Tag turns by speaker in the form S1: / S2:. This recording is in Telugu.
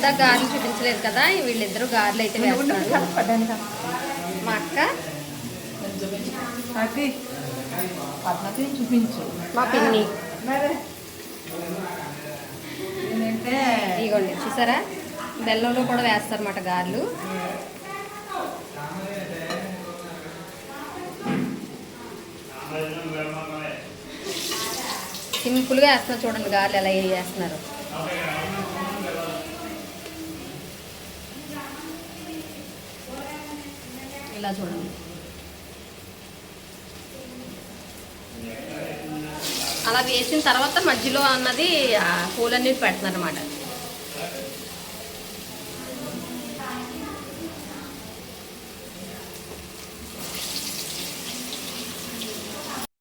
S1: ఇందాక గారెలు చూపించలేదు కదా వీళ్ళిద్దరూ గారెలు అయితే మా అక్క?
S2: చూపించు.
S1: మా పిన్ని. ఇదిగోండి చూసారా? బెల్లంలో కూడా వేస్తారన్నమాట గారెలు. సింపుల్గా వేస్తున్నారు చూడండి గారెలు ఎలా వేస్తున్నారు ఇలా చూడండి? అలా వేసిన తర్వాత మధ్యలో అన్నది ఆ పూలన్నీ పెడుతున్నారు అనమాట